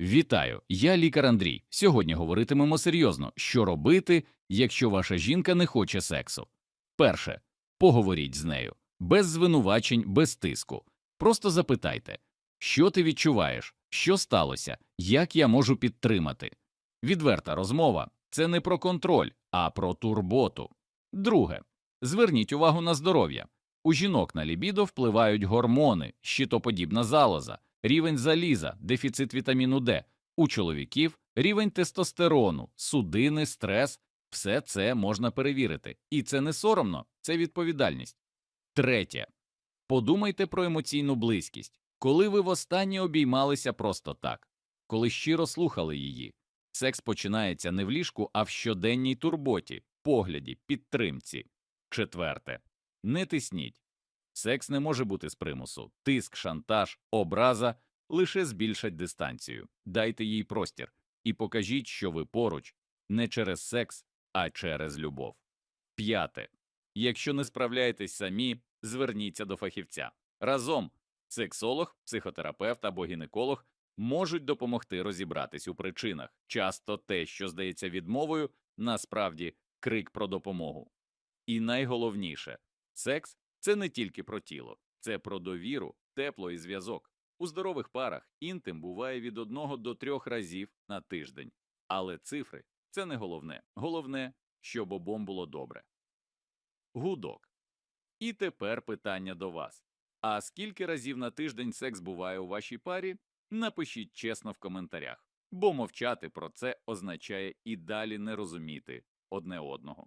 Вітаю, я лікар Андрій. Сьогодні говоритимемо серйозно, що робити, якщо ваша жінка не хоче сексу. Перше, поговоріть з нею без звинувачень, без тиску. Просто запитайте, що ти відчуваєш, що сталося, як я можу підтримати. Відверта розмова це не про контроль, а про турботу. Друге, зверніть увагу на здоров'я. У жінок на лібідо впливають гормони, щитоподібна залоза, рівень заліза, дефіцит вітаміну Д. У чоловіків рівень тестостерону, судини, стрес все це можна перевірити. І це не соромно, це відповідальність. Третє. Подумайте про емоційну близькість. Коли ви востаннє обіймалися просто так, коли щиро слухали її. Секс починається не в ліжку, а в щоденній турботі, погляді, підтримці. Четверте. Не тисніть. Секс не може бути з примусу. Тиск, шантаж, образа лише збільшать дистанцію. Дайте їй простір і покажіть, що ви поруч не через секс, а через любов. П'яте. Якщо не справляєтесь самі, зверніться до фахівця. Разом сексолог, психотерапевт або гінеколог можуть допомогти розібратись у причинах. Часто те, що здається відмовою, насправді крик про допомогу. І найголовніше секс це не тільки про тіло, це про довіру, тепло і зв'язок. У здорових парах інтим буває від одного до трьох разів на тиждень. Але цифри це не головне. Головне, щоб обом було добре. Гудок. І тепер питання до вас. А скільки разів на тиждень секс буває у вашій парі? Напишіть чесно в коментарях, бо мовчати про це означає і далі не розуміти одне одного.